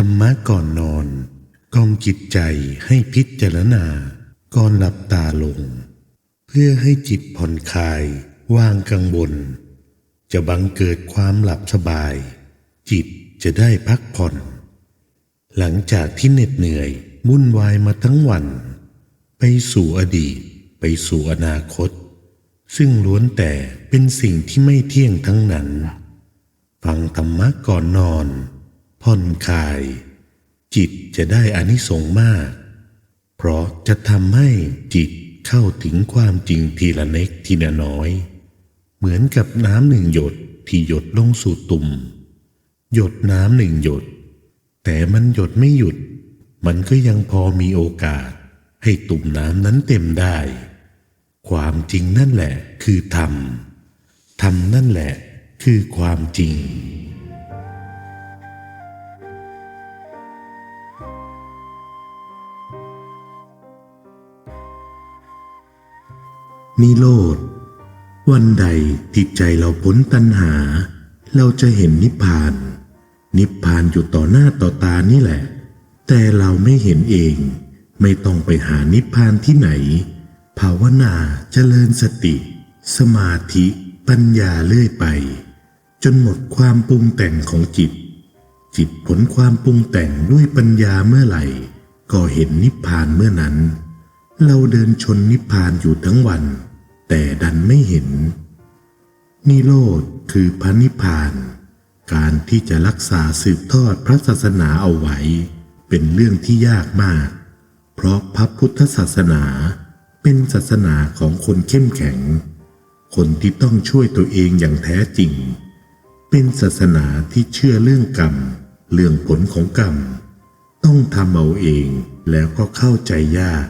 ธรรมะก่อนนอนกอมจิตใจให้พิจารณา ก่อนหลับตาลง เพื่อให้จิตผ่อนคลายว่างกังวลจะบังเกิดความหลับสบาย จิตจะได้พักผ่อน หลังจากที่เหน็ดเหนื่อยวุ่นวายมาทั้งวัน ไปสู่อดีต ไปสู่อนาคต ซึ่งล้วนแต่เป็นสิ่งที่ไม่เที่ยงทั้งนั้น ฟังธรรมะก่อนนอน ผ่อนคลาย จิตจะได้อานิสงส์มาก เพราะจะทำให้จิตเข้าถึงความจริงทีละเล็กทีละน้อย เหมือนกับน้ำหนึ่งหยดที่หยดลงสู่ตุ่ม หยดน้ำหนึ่งหยด แต่มันหยดไม่หยุด มันก็ยังพอมีโอกาส ให้ตุ่มน้ำนั้นเต็มได้ ความจริงนั่นแหละคือธรรมธรรมนั่นแหละคือความจริง นิโรธ วันใดที่ใจเราพ้นตัณหา เราจะเห็นนิพพาน นิพพานอยู่ต่อหน้าต่อตานี่แหละ แต่เราไม่เห็นเอง ไม่ต้องไปหานิพพานที่ไหน ภาวนาเจริญสติ สมาธิปัญญาเลื่อยไป จนหมดความปรุงแต่งของจิต จิตผลความปรุงแต่งด้วยปัญญาเมื่อไหร่ ก็เห็นนิพพานเมื่อนั้น เราเดินชนนิพพานอยู่ทั้งวัน แต่ดันไม่เห็น นิโรธคือพระนิพพาน การที่จะรักษาสืบทอดพระศาสนาเอาไว้ เป็นเรื่องที่ยากมาก เพราะพระพุทธศาสนาเป็นศาสนาของคนเข้มแข็ง คนที่ต้องช่วยตัวเองอย่างแท้จริง เป็นศาสนาที่เชื่อเรื่องกรรม เรื่องผลของกรรม ต้องทำเอาเองแล้วก็เข้าใจยาก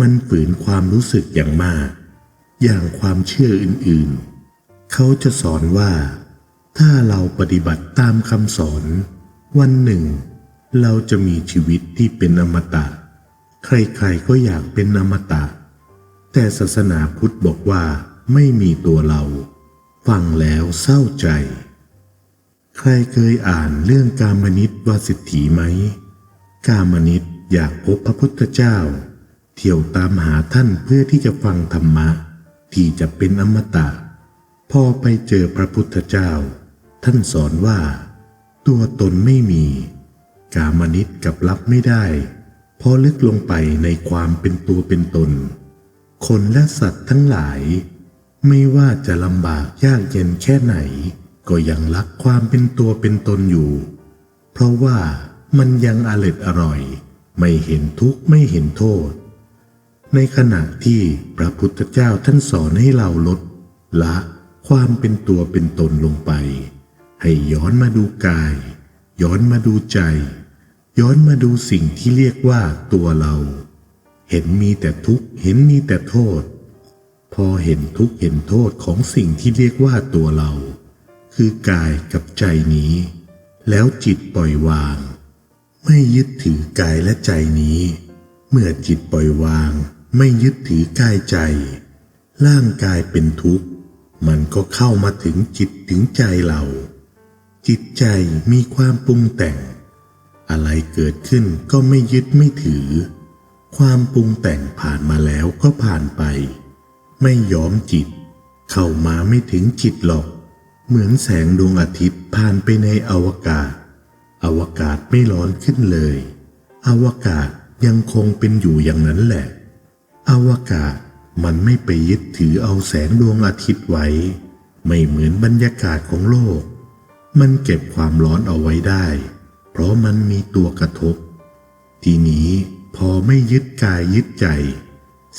มันฝืนความรู้สึกอย่างมาก อย่างความเชื่ออื่นๆ เขาจะสอนว่า ถ้าเราปฏิบัติตามคำสอน วันหนึ่ง เราจะมีชีวิตที่เป็นอมตะ ใครๆก็อยากเป็นอมตะ แต่ศาสนาพุทธบอกว่าไม่มีตัวเรา ฟังแล้วเศร้าใจ ใครเคยอ่านเรื่องกามนิตวสิทธีไหม กามนิตอยากพบพระพุทธเจ้า เที่ยวตามหาท่านเพื่อที่จะฟังธรรมะ ที่จะเป็นอมตะ พอไปเจอพระพุทธเจ้า ท่านสอนว่า ตัวตนไม่มี กามนิตกับรับไม่ได้พอลึกลงไปในความเป็นตัวเป็นตน คนและสัตว์ทั้งหลาย ไม่ว่าจะลำบากยากเย็นแค่ไหน ก็ยังรักความเป็นตัวเป็นตนอยู่ เพราะว่ามันยังอร็ดอร่อย ไม่เห็นทุกข์ไม่เห็นโทษ ในขณะที่พระพุทธเจ้าท่านสอนให้เราลด ละความเป็นตัวเป็นตนลงไป ให้ย้อนมาดูกาย ย้อนมาดูใจ ย้อนมาดูสิ่งที่เรียกว่าตัวเรา เห็นมีแต่ทุกข์เห็นมีแต่โทษ พอเห็นทุกข์เห็นโทษของสิ่งที่เรียกว่าตัวเรา คือกายกับใจนี้ แล้วจิตปล่อยวาง ไม่ยึดถือกายและใจนี้ เมื่อจิตปล่อยวาง ไม่ยึดถือกายใจ ร่างกายเป็นทุกข์ มันก็เข้ามาถึงจิตถึงใจเรา จิตใจมีความปรุงแต่ง อะไรเกิดขึ้นก็ไม่ยึดไม่ถือ ความปรุงแต่งผ่านมาแล้วก็ผ่านไป ไม่ยอมจิต เข้ามาไม่ถึงจิตหรอก เหมือนแสงดวงอาทิตย์ผ่านไปในอวกาศ อวกาศไม่ร้อนขึ้นเลย อวกาศยังคงเป็นอยู่อย่างนั้นแหละ อวกาศมันไม่ไปยึดถือเอาแสงดวงอาทิตย์ไว้ ไม่เหมือนบรรยากาศของโลก มันเก็บความร้อนเอาไว้ได้ เพราะมันมีตัวกระทบ ทีนี้พอไม่ยึดกายยึดใจ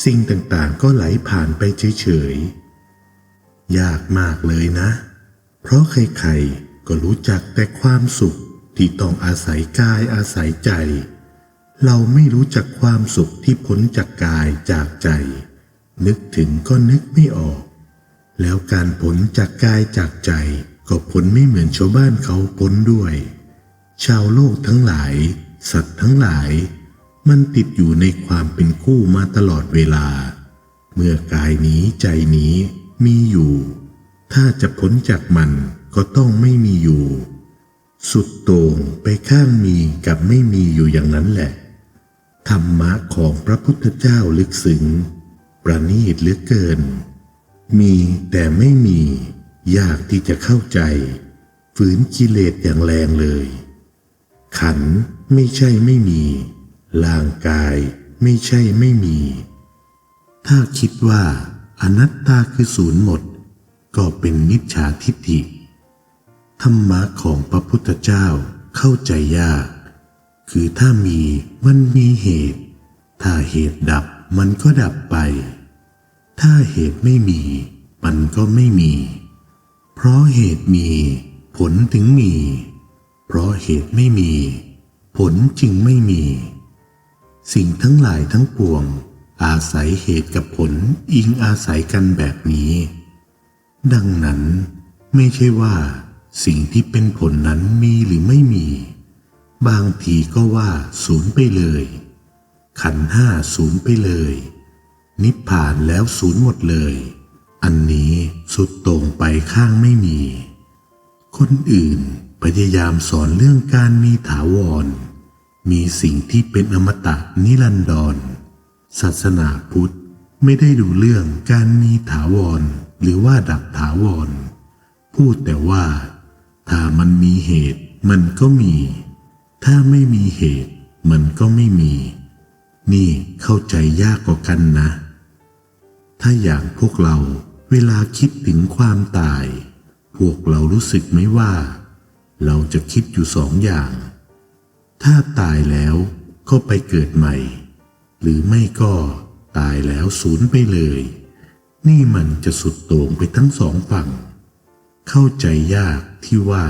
สิ่งต่างๆก็ไหลผ่านไปเฉยๆ ยากมากเลยนะ เพราะใครๆก็รู้จักแต่ความสุขที่ต้องอาศัยกายอาศัยใจ เราไม่รู้จักความสุขที่พ้นจากกายจากใจ นึกถึงก็นึกไม่ออก แล้วการพ้นจากกายจากใจ ก็พ้นไม่เหมือนชาวบ้านเขาพ้นด้วย ชาวโลกทั้งหลาย สัตว์ทั้งหลาย มันติดอยู่ในความเป็นคู่มาตลอดเวลา เมื่อกายนี้ใจนี้มีอยู่ ถ้าจะพ้นจากมันก็ต้องไม่มีอยู่ สุดโต่งไปข้างมีกับไม่มีอยู่อย่างนั้นแหละ ธรรมะของพระพุทธเจ้าลึกซึ้งประณีตเหลือเกิน มีแต่ไม่มี ยากที่จะเข้าใจ ฝืนกิเลสอย่างแรงเลย ขันไม่ใช่ไม่มีร่างกายไม่ใช่ไม่มี ถ้าคิดว่าอนัตตาคือศูนย์หมด ก็เป็นมิจฉาทิฏฐิธรรมะของพระพุทธเจ้าเข้าใจยาก คือถ้ามีมันมีเหตุ ถ้าเหตุดับมันก็ดับไป ถ้าเหตุไม่มี มันก็ไม่มี เพราะเหตุมี ผลถึงมี เพราะเหตุไม่มี ผลจึงไม่มี สิ่งทั้งหลายทั้งปวง อาศัยเหตุกับผลอิงอาศัยกันแบบนี้ ดังนั้นไม่ใช่ว่า สิ่งที่เป็นผลนั้นมีหรือไม่มี บางทีก็ว่าศูนย์ไปเลย ขันห้าศูนย์ไปเลย นิพพานแล้วศูนย์หมดเลย อันนี้สุดต่งไปข้างไม่มี คนอื่นพยายามสอนเรื่องการมีถาวร มีสิ่งที่เป็นอมตะนิรันดร ศาสนาพุทธไม่ได้ดูเรื่องการมีถาวรหรือว่าดับถาวร พูดแต่ว่า ถ้ามันมีเหตุมันก็มี ถ้าไม่มีเหตุ มันก็ไม่มี นี่เข้าใจยากกว่ากันนะ ถ้าอย่างพวกเราเวลาคิดถึงความตาย พวกเรารู้สึกไหมว่า เราจะคิดอยู่สองอย่าง ถ้าตายแล้วก็ไปเกิดใหม่ หรือไม่ก็ตายแล้วสูญไปเลย นี่มันจะสุดโต่งไปทั้งสองฝั่ง เข้าใจยากที่ว่า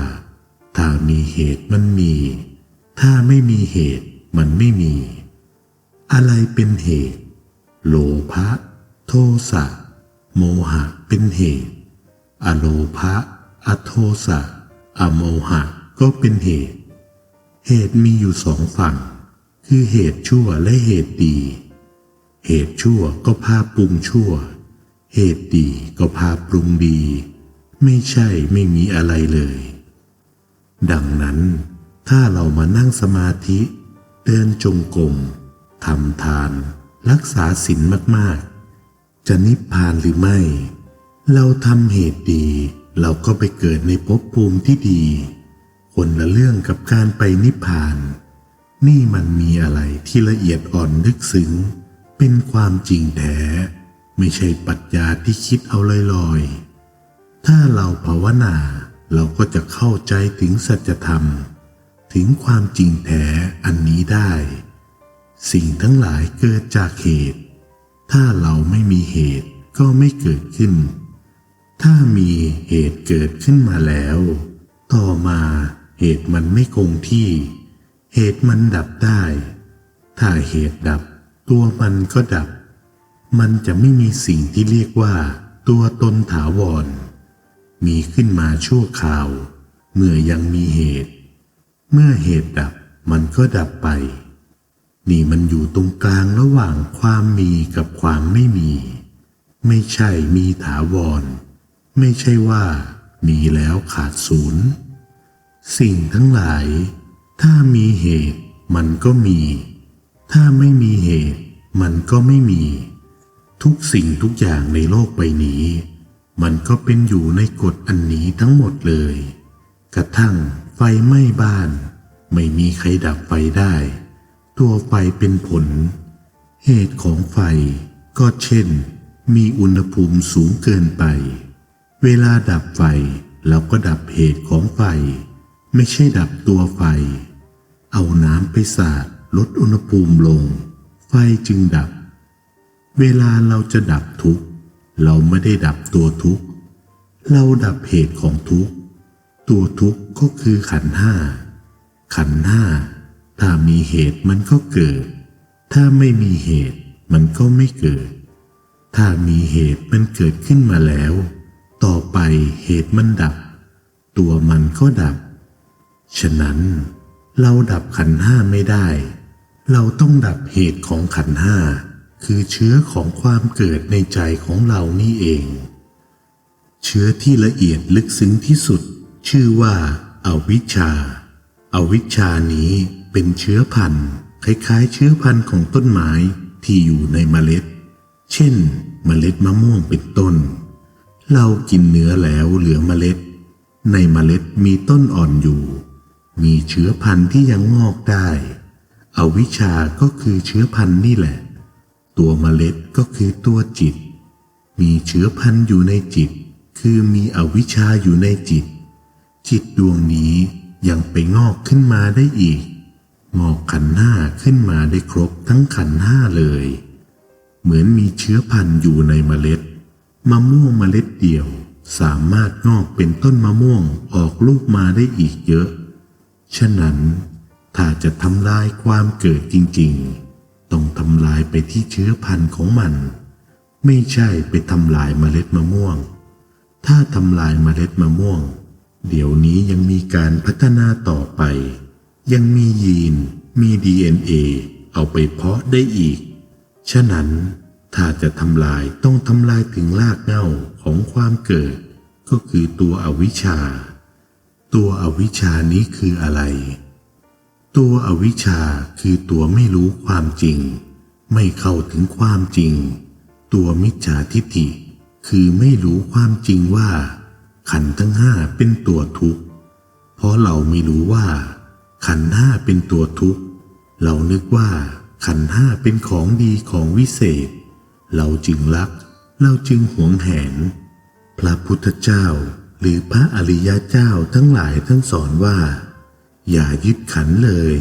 ถ้ามีเหตุมันมี ถ้าไม่มีเหตุมันไม่มี อะไรเป็นเหตุ โลภะโทสะโมหะเป็นเหตุ อโลภะอโทสะอโมหะก็เป็นเหตุ เหตุมีอยู่สองฝั่ง คือเหตุชั่วและเหตุดี เหตุชั่วก็พาปรุงชั่ว เหตุดีก็พาปรุงดี ไม่ใช่ไม่มีอะไรเลย ดังนั้น ถ้าเรามานั่งสมาธิ เดินจงกรมทำทาน รักษาศีลมากๆ จะนิพพานหรือไม่ เราทำเหตุดี เราก็ไปเกิดในภพภูมิที่ดี คนละเรื่องกับการไปนิพพาน นี่มันมีอะไรที่ละเอียดอ่อนลึกซึ้ง เป็นความจริงแท้ ไม่ใช่ปรัชญาที่คิดเอาลอยๆ ถ้าเราภาวนาเราก็จะเข้าใจถึงสัจธรรม ถึงความจริงแท้อันนี้ได้ สิ่งทั้งหลายเกิดจากเหตุ ถ้าเราไม่มีเหตุก็ไม่เกิดขึ้น ถ้ามีเหตุเกิดขึ้นมาแล้ว ต่อมาเหตุมันไม่คงที่ เหตุมันดับได้ ถ้าเหตุดับ ตัวมันก็ดับ มันจะไม่มีสิ่งที่เรียกว่า ตัวตนถาวร มีขึ้นมาชั่วคราว เมื่อยังมีเหตุ เมื่อเหตุดับมันก็ดับไป นี่มันอยู่ตรงกลางระหว่างความมีกับความไม่มี ไม่ใช่มีถาวร ไม่ใช่ว่ามีแล้วขาดศูนย์สิ่งทั้งหลาย ถ้ามีเหตุมันก็มี ถ้าไม่มีเหตุ มันก็ไม่มี ทุกสิ่งทุกอย่างในโลกใบนี้ มันก็เป็นอยู่ในกฎอันนี้ทั้งหมดเลย กระทั่ง ไฟไหม้บ้าน ไม่มีใครดับไฟได้ ตัวไฟเป็นผล เหตุของไฟก็เช่น มีอุณหภูมิสูงเกินไป เวลาดับไฟเราก็ดับเหตุของไฟ ไม่ใช่ดับตัวไฟ เอาน้ำไปสาดลดอุณหภูมิลง ไฟจึงดับ เวลาเราจะดับทุกข์ เราไม่ได้ดับตัวทุกข์ เราดับเหตุของทุกข์ ตัวทุกข์ก็คือขันธ์ห้า ขันธ์ห้า ถ้ามีเหตุมันก็เกิด ถ้าไม่มีเหตุมันก็ไม่เกิด ถ้ามีเหตุมันเกิดขึ้นมาแล้ว ต่อไปเหตุมันดับ ตัวมันก็ดับ ฉะนั้น เราดับขันธ์ห้าไม่ได้ เราต้องดับเหตุของขันธ์ห้า คือเชื้อของความเกิดในใจของเรานี่เอง เชื้อที่ละเอียดลึกซึ้งที่สุด ชื่อว่าอาวิชชาอวิชชานี้เป็นเชื้อพันธุ์ คล้ายๆ เชื้อพันธุ์ของต้นไม้ที่อยู่ในเมล็ด เช่น เมล็ดมะม่วงเป็นต้น เรากินเนื้อแล้วเหลือเมล็ด ในเมล็ดมีต้นอ่อนอยู่ มีเชื้อพันธุ์ที่ยังงอกได้อวิชชาก็คือเชื้อพันธุ์นี่แหละ ตัวเมล็ดก็คือตัวจิต มีเชื้อพันธุ์อยู่ในจิต คือมีอวิชชาอยู่ในจิต จิตดวงนี้ยังไปงอกขึ้นมาได้อีก งอกขันห้าขึ้นมาได้ครบทั้งขันห้าเลย เหมือนมีเชื้อพันธุ์อยู่ในเมล็ดมะม่วงเมล็ดเดียวสามารถงอกเป็นต้นมะม่วงออกลูกมาได้อีกเยอะ ฉะนั้นถ้าจะทำลายความเกิดจริงๆ ต้องทำลายไปที่เชื้อพันธุ์ของมัน ไม่ใช่ไปทำลายเมล็ดมะม่วง ถ้าทำลายเมล็ดมะม่วง เดี๋ยวนี้ยังมีการพัฒนาต่อไป ยังมียีน มี DNA เอาไปเพาะได้อีก ฉะนั้นถ้าจะทำลายต้องทำลายถึงรากเหง้าของความเกิด ก็คือตัวอวิชชา ตัวอวิชชานี้คืออะไร ตัวอวิชชาคือตัวไม่รู้ความจริง ไม่เข้าถึงความจริง ตัวมิจฉาทิฏฐิ คือไม่รู้ความจริงว่า ขันทั้งห้าเป็นตัวทุกข์ เพราะเราไม่รู้ว่า ขันห้าเป็นตัวทุกข์ เรานึกว่า ขันห้าเป็นของดีของวิเศษ เราจึงรัก เราจึงหวงแหน พระพุทธเจ้าหรือพระอริยเจ้าทั้งหลายท่านสอนว่า อย่ายึดขันเลย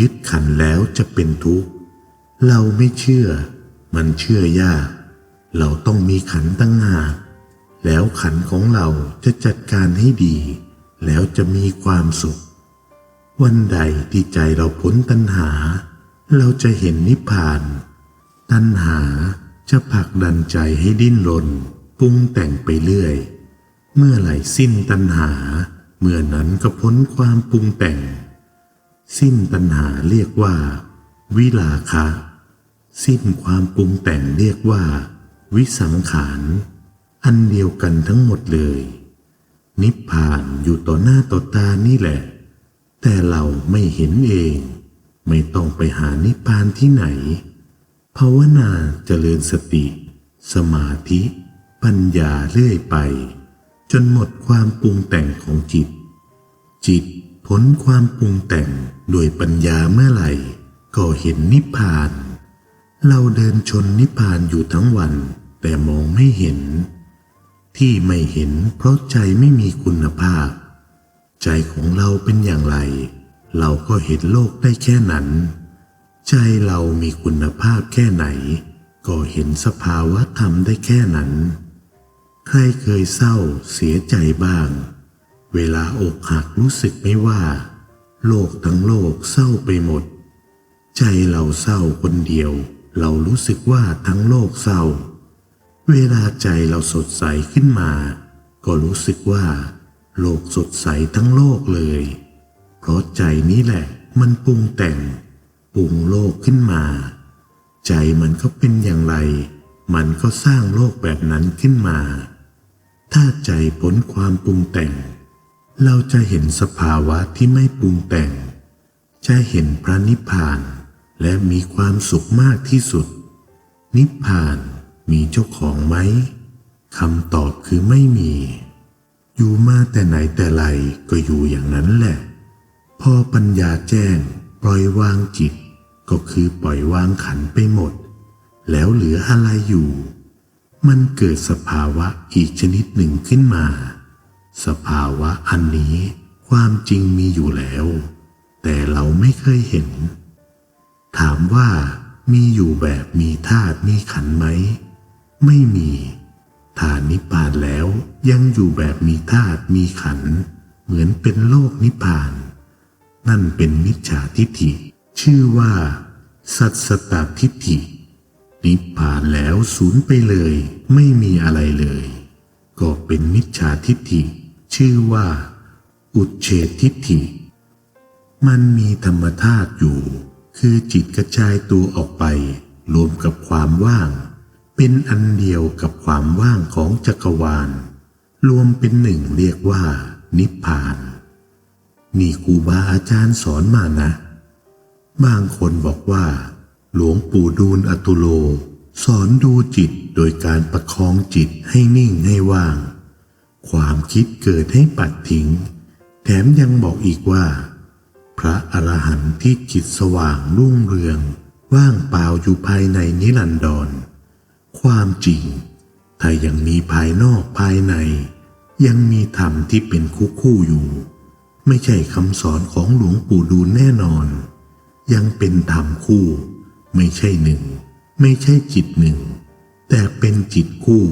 ยึดขันแล้วจะเป็นทุกข์ เราไม่เชื่อ มันเชื่อยาก เราต้องมีขันตั้งหาก แล้วขันของเราจะจัดการให้ดี แล้วจะมีความสุข วันใดที่ใจเราพ้นตัณหา เราจะเห็นนิพพาน ตัณหาจะผลักดันใจให้ดิ้นรนปรุงแต่งไปเรื่อย เมื่อไหร่สิ้นตัณหา เมื่อนั้นก็พ้นความปรุงแต่ง สิ้นตัณหาเรียกว่า วิลาคะ สิ้นความปรุงแต่งเรียกว่า วิสังขาร อันเดียวกันทั้งหมดเลย นิพพานอยู่ต่อหน้าต่อตานี่แหละ แต่เราไม่เห็นเอง ไม่ต้องไปหานิพพานที่ไหน ภาวนาเจริญสติ สมาธิ ปัญญาเรื่อยไป จนหมดความปรุงแต่งของจิต จิตพ้นความปรุงแต่งโดยปัญญาเมื่อไหร่ ก็เห็นนิพพาน เราเดินชนนิพพานอยู่ทั้งวัน แต่มองไม่เห็น ที่ไม่เห็นเพราะใจไม่มีคุณภาพ ใจของเราเป็นอย่างไร เราก็เห็นโลกได้แค่นั้น ใจเรามีคุณภาพแค่ไหน ก็เห็นสภาวะธรรมได้แค่นั้น ใครเคยเศร้าเสียใจบ้าง เวลาอกหักรู้สึกไม่ว่า โลกทั้งโลกเศร้าไปหมด ใจเราเศร้าคนเดียว เรารู้สึกว่าทั้งโลกเศร้า เวลาใจเราสดใสขึ้นมา ก็รู้สึกว่า โลกสดใสทั้งโลกเลย เพราะใจนี้แหละมันปรุงแต่งปรุงโลกขึ้นมา ใจมันก็เป็นอย่างไร มันก็สร้างโลกแบบนั้นขึ้นมา ถ้าใจพ้นความปรุงแต่ง เราจะเห็นสภาวะที่ไม่ปรุงแต่ง จะเห็นพระนิพพานและมีความสุขมากที่สุด นิพพาน มีเจ้าของไหมคำตอบคือไม่มี อยู่มาแต่ไหนแต่ไรก็อยู่อย่างนั้นแหละ พอปัญญาแจ้งปล่อยวางจิต ก็คือปล่อยวางขันไปหมด แล้วเหลืออะไรอยู่ มันเกิดสภาวะอีกชนิดหนึ่งขึ้นมา สภาวะอันนี้ความจริงมีอยู่แล้ว แต่เราไม่เคยเห็น ถามว่ามีอยู่แบบมีธาตุมีขันไหม ไม่มีถ้านิพพานแล้วยังอยู่แบบมีธาตุมีขัน เหมือนเป็นโลกนิพพาน นั่นเป็นมิจฉาทิฏฐิ ชื่อว่า สัตสตตทิฏฐิ นิพพานแล้วสูญไปเลย ไม่มีอะไรเลย ก็เป็นมิจฉาทิฏฐิ ชื่อว่า อุเฉททิฏฐิ มันมีธรรมธาตุอยู่ คือจิตกระจายตัวออกไป รวมกับความว่าง เป็นอันเดียวกับความว่างของจักรวาล รวมเป็นหนึ่งเรียกว่า นิพพาน นี่ครูบาอาจารย์สอนมานะ บางคนบอกว่า หลวงปู่ดูลอตุโล สอนดูจิตโดยการประคองจิตให้นิ่งให้ว่าง ความคิดเกิดให้ปัดทิ้ง แถมยังบอกอีกว่า พระอรหันต์ที่จิตสว่างรุ่งเรือง ว่างเปล่าอยู่ภายในนิรันดร ความจริง ถ้ายังมีภายนอกภายใน ยังมีธรรมที่เป็นคู่คู่อยู่ ไม่ใช่คำสอนของหลวงปู่ดูลแน่นอน ยังเป็นธรรมคู่ ไม่ใช่หนึ่ง ไม่ใช่จิตหนึ่ง แต่เป็นจิตคู่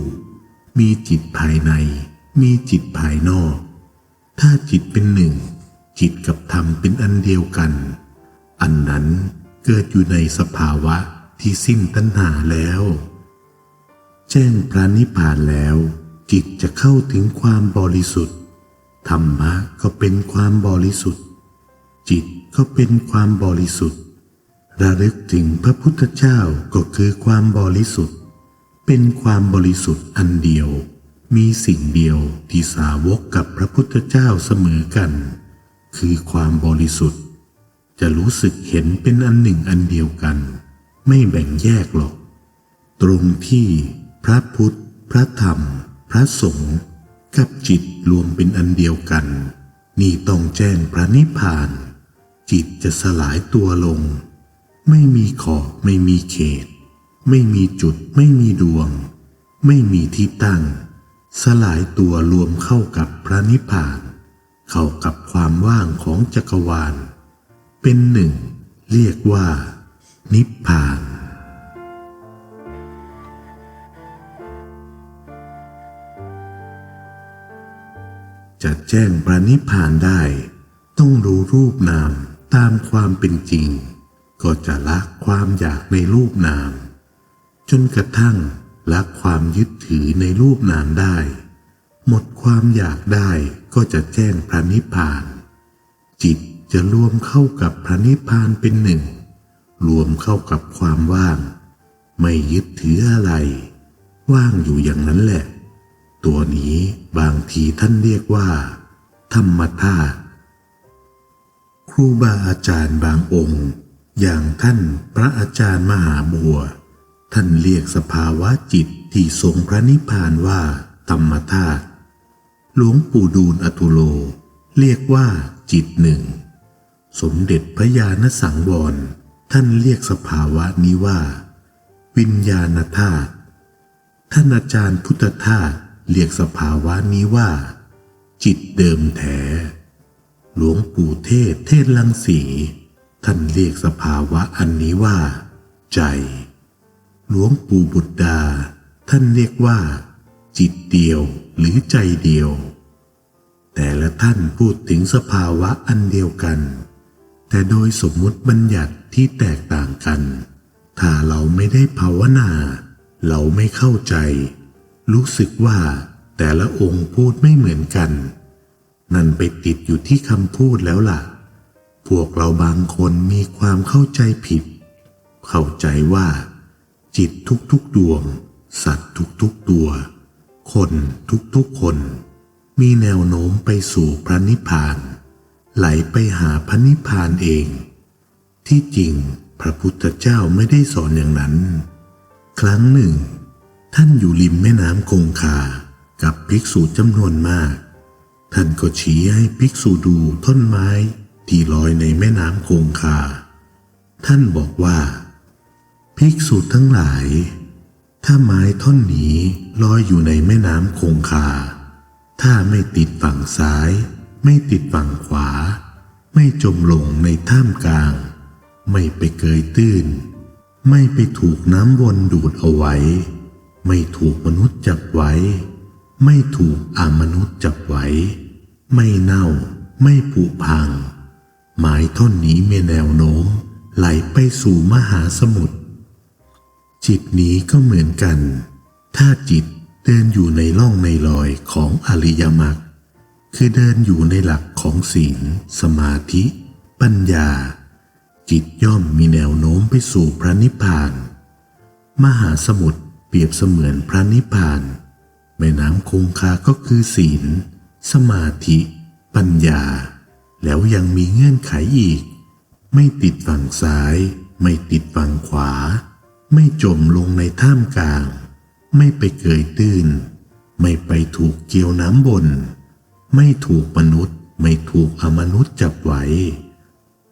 มีจิตภายใน มีจิตภายนอก ถ้าจิตเป็นหนึ่ง จิตกับธรรมเป็นอันเดียวกัน อันนั้นเกิดอยู่ในสภาวะที่สิ้นตัณหาแล้ว แจ้งพระนิพพานแล้ว จิตจะเข้าถึงความบริสุทธิ์ ธรรมะก็เป็นความบริสุทธิ์ จิตก็เป็นความบริสุทธิ์ ระลึกถึงพระพุทธเจ้าก็คือความบริสุทธิ์ เป็นความบริสุทธิ์อันเดียว มีสิ่งเดียวที่สาวกกับพระพุทธเจ้าเสมอกัน คือความบริสุทธิ์ จะรู้สึกเห็นเป็นอันหนึ่งอันเดียวกัน ไม่แบ่งแยกหรอก ตรงที่ พระพุทธ พระธรรม พระสงฆ์กับจิตรวมเป็นอันเดียวกัน นี่ต้องแจ้งพระนิพพาน จิตจะสลายตัวลง ไม่มีขอบไม่มีเขต ไม่มีจุดไม่มีดวง ไม่มีที่ตั้ง สลายตัวรวมเข้ากับพระนิพพาน เข้ากับความว่างของจักรวาล เป็นหนึ่ง เรียกว่า นิพพาน แจ้งพระนิพพานได้ ต้องรู้รูปนามตามความเป็นจริง ก็จะละความอยากในรูปนาม จนกระทั่งละความยึดถือในรูปนามได้ หมดความอยากได้ก็จะแจ้งพระนิพพาน จิตจะรวมเข้ากับพระนิพพานเป็นหนึ่ง รวมเข้ากับความว่าง ไม่ยึดถืออะไร ว่างอยู่อย่างนั้นแหละ ตัวนี้บางทีท่านเรียกว่า ธรรมธาตุครูบาอาจารย์บางองค์ อย่างท่านพระอาจารย์มหาบัว ท่านเรียกสภาวะจิตที่ทรงพระนิพพานว่า ธรรมธาตุหลวงปู่ดูลอตุโล เรียกว่าจิตหนึ่ง สมเด็จพระญาณสังวร ท่านเรียกสภาวะนี้ว่า วิญญาณธาตุท่านอาจารย์พุทธทาสเรียกสภาวะนี้ว่า จิตเดิมแท้ หลวงปู่เทศเทศลังสีท่านเรียกสภาวะอันนี้ว่า ใจ หลวงปู่บุตรดา ท่านเรียกว่า จิตเดียวหรือใจเดียว แต่ละท่านพูดถึงสภาวะอันเดียวกัน แต่โดยสมมุติบัญญัติที่แตกต่างกัน ถ้าเราไม่ได้ภาวนา เราไม่เข้าใจ รู้สึกว่า แต่ละองค์พูดไม่เหมือนกัน นั่นไปติดอยู่ที่คำพูดแล้วล่ะ พวกเราบางคนมีความเข้าใจผิด เข้าใจว่า จิตทุกๆดวง สัตว์ทุกๆตัว คนทุกๆคน มีแนวโน้มไปสู่พระนิพพาน ไหลไปหาพระนิพพานเอง ที่จริงพระพุทธเจ้าไม่ได้สอนอย่างนั้น ครั้งหนึ่ง ท่านอยู่ริมแม่น้ำคงคา กับภิกษุจำนวนมาก ท่านก็ชี้ให้ภิกษุดูท่อนไม้ที่ลอยในแม่น้ำคงคา ท่านบอกว่า ภิกษุทั้งหลาย ถ้าไม้ท่อนนี้ลอยอยู่ในแม่น้ำคงคา ถ้าไม่ติดฝั่งซ้าย ไม่ติดฝั่งขวา ไม่จมลงในท่ามกลาง ไม่ไปเกยตื้น ไม่ไปถูกน้ำวนดูดเอาไว้ ไม่ถูกมนุษย์จับไว้ ไม่ถูกอามนุษย์จับไว้ ไม่เน่า ไม่ผุพัง หมายท่อนนี้มีแนวโน้มไหลไปสู่มหาสมุทร จิตนี้ก็เหมือนกัน ถ้าจิตเดินอยู่ในร่องในรอยของอริยมรรค คือเดินอยู่ในหลักของศีล สมาธิ ปัญญา จิตย่อมมีแนวโน้มไปสู่พระนิพพาน มหาสมุทรเปรียบเสมือนพระนิพพาน แม่น้ำคงคาก็คือศีล สมาธิ ปัญญา แล้วยังมีเงื่อนไขอีก ไม่ติดฝั่งซ้าย ไม่ติดฝั่งขวา ไม่จมลงในท่ามกลาง ไม่ไปเกยตื้น ไม่ไปถูกเกี่ยวน้ำบน ไม่ถูกมนุษย์ ไม่ถูกอมนุษย์จับไว้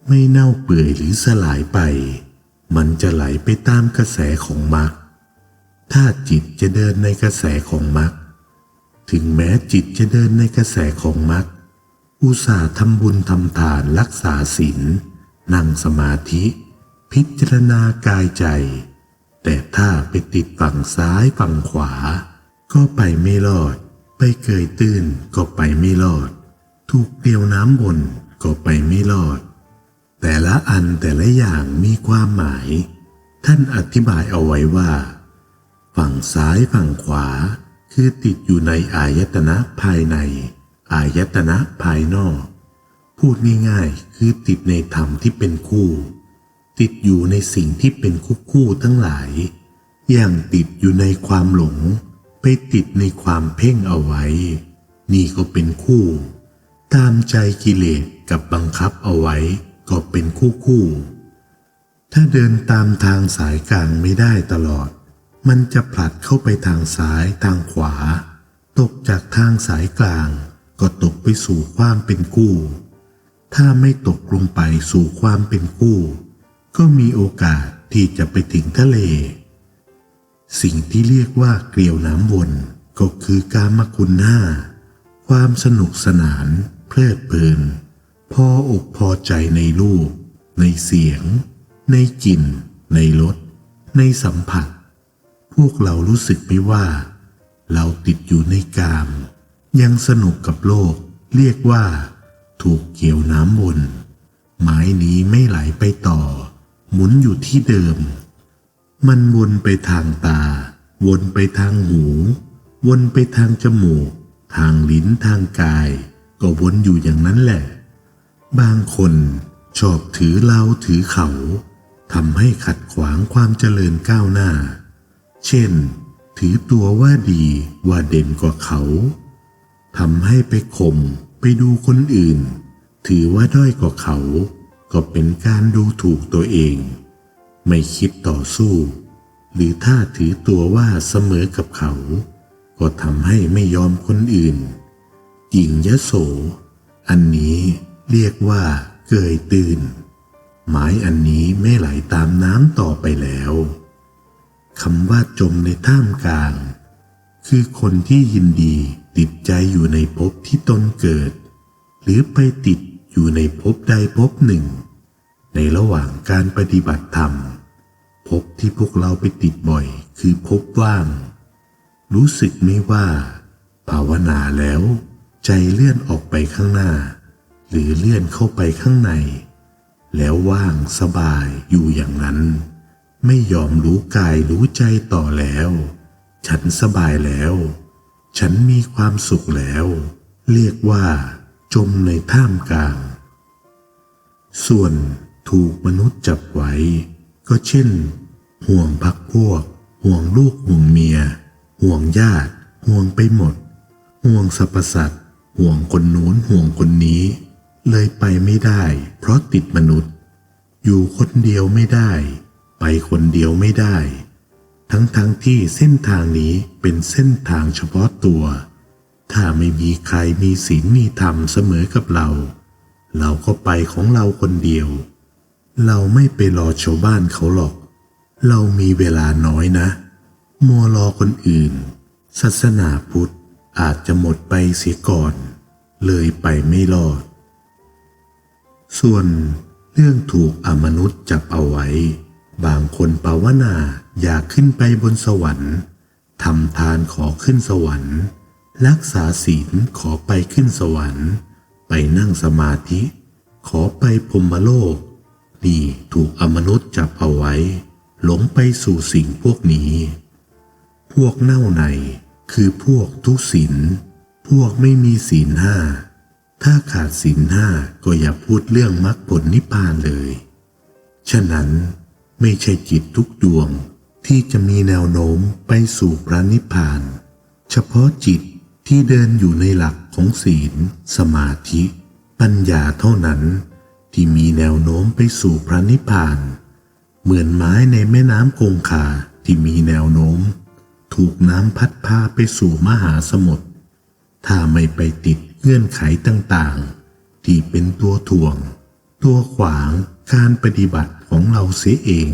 ไม่เน่าเปื่อยหรือสลายไป มันจะไหลไปตามกระแสของมรรคถ้าจิตจะเดินในกระแสของมรรค ถึงแม้จิตจะเดินในกระแสของมรรคอุตส่าห์ทำบุญทำทานรักษาศีลนั่งสมาธิ พิจารณากายใจ แต่ถ้าไปติดฝั่งซ้ายฝั่งขวา ก็ไปไม่รอด ไปเกยตื้นก็ไปไม่รอด ถูกเตียวน้ำบนก็ไปไม่รอด แต่ละอันแต่ละอย่างมีความหมาย ท่านอธิบายเอาไว้ว่า ฝั่งซ้ายฝั่งขวา คือติดอยู่ในอายตนะภายใน อายตนะภายนอก พูดง่ายๆคือติดในธรรมที่เป็นคู่ ติดอยู่ในสิ่งที่เป็นคู่คู่ทั้งหลาย อย่างติดอยู่ในความหลง ไปติดในความเพ่งเอาไว้ นี่ก็เป็นคู่ ตามใจกิเลสกับบังคับเอาไว้ก็เป็นคู่คู่ ถ้าเดินตามทางสายกลางไม่ได้ตลอด มันจะผลัดเข้าไปทางซ้ายทางขวา ตกจากทางสายกลาง ก็ตกไปสู่ความเป็นคู่ถ้าไม่ตกลงไปสู่ความเป็นคู่ก็มีโอกาสที่จะไปถึงทะเล สิ่งที่เรียกว่าเกลียวน้ำวนก็คือการมคุณหน้า ความสนุกสนาน เพลิดเพลิน พออกพอใจในรูป ในเสียง ในกลิ่น ในรสในสัมผัส พวกเรารู้สึกไหมว่า เราติดอยู่ในกาม ยังสนุกกับโลก เรียกว่า ถูกเกี่ยวน้ำวนไม้นี้ไม่ไหลไปต่อ หมุนอยู่ที่เดิม มันวนไปทางตา วนไปทางหู วนไปทางจมูก ทางลิ้นทางกาย ก็วนอยู่อย่างนั้นแหละ บางคนชอบถือเราถือเขาทำให้ขัดขวางความเจริญก้าวหน้า เช่น ถือตัวว่าดีว่าเด่นกว่าเขาทำให้ไปข่มไปดูคนอื่น ถือว่าด้อยกว่าเขา ก็เป็นการดูถูกตัวเอง ไม่คิดต่อสู้ หรือถ้าถือตัวว่าเสมอกับเขา ก็ทำให้ไม่ยอมคนอื่นหญิงยโส อันนี้เรียกว่าเกยตื่นไม้อันนี้ไม่ไหลตามน้ำต่อไปแล้ว คำว่าจมในท่ามกลาง คือคนที่ยินดีติดใจอยู่ในภพที่ตนเกิด หรือไปติดอยู่ในภพใดภพหนึ่ง ในระหว่างการปฏิบัติธรรมภพที่พวกเราไปติดบ่อยคือภพว่าง รู้สึกไหมว่า ภาวนาแล้ว ใจเลื่อนออกไปข้างหน้า หรือเลื่อนเข้าไปข้างใน แล้วว่างสบายอยู่อย่างนั้น ไม่ยอมรู้กายรู้ใจต่อแล้ว ฉันสบายแล้ว ฉันมีความสุขแล้ว เรียกว่า จมในท่ามกลาง ส่วนถูกมนุษย์จับไว้ ก็เช่น ห่วงพักพวก ห่วงลูกห่วงเมีย ห่วงญาติ ห่วงไปหมด ห่วงสรรพสัตว์ห่วงคนนู้นห่วงคนนี้ เลยไปไม่ได้ เพราะติดมนุษย์ อยู่คนเดียวไม่ได้ ไปคนเดียวไม่ได้ ทั้งๆทที่เส้นทางนี้เป็นเส้นทางเฉพาะตัว ถ้าไม่มีใครมีศีลมีธรรมเสมอกับเรา เราก็ไปของเราคนเดียว เราไม่ไปรอชาวบ้านเขาหรอก เรามีเวลาน้อยนะ มัวรอคนอื่น ศาสนาพุทธอาจจะหมดไปเสียก่อน เลยไปไม่รอด ส่วนเรื่องถูกอมนุษย์จับเอาไว้ บางคนภาวนาอยากขึ้นไปบนสวรรค์ทำทานขอขึ้นสวรรค์ รักษาศีลขอไปขึ้นสวรรค์ ไปนั่งสมาธิ ขอไปพรมโลก นี่ถูกอมนุษย์จับเอาไว้ หลงไปสู่สิ่งพวกนี้ พวกเน่าในคือพวกทุศีลพวกไม่มีศีลห้า ถ้าขาดศีลห้าก็อย่าพูดเรื่องมรรคผลนิพพานเลย ฉะนั้น ไม่ใช่จิตทุกดวงที่จะมีแนวโน้มไปสู่พระนิพพาน เฉพาะจิตที่เดินอยู่ในหลักของศีล สมาธิ ปัญญาเท่านั้น ที่มีแนวโน้มไปสู่พระนิพพาน เหมือนไม้ในแม่น้ำคงคาที่มีแนวโน้ม ถูกน้ำพัดพาไปสู่มหาสมุทรถ้าไม่ไปติดเงื่อนไขต่างๆ ที่เป็นตัวถ่วง ตัวขวางการปฏิบัติของเราเสียเอง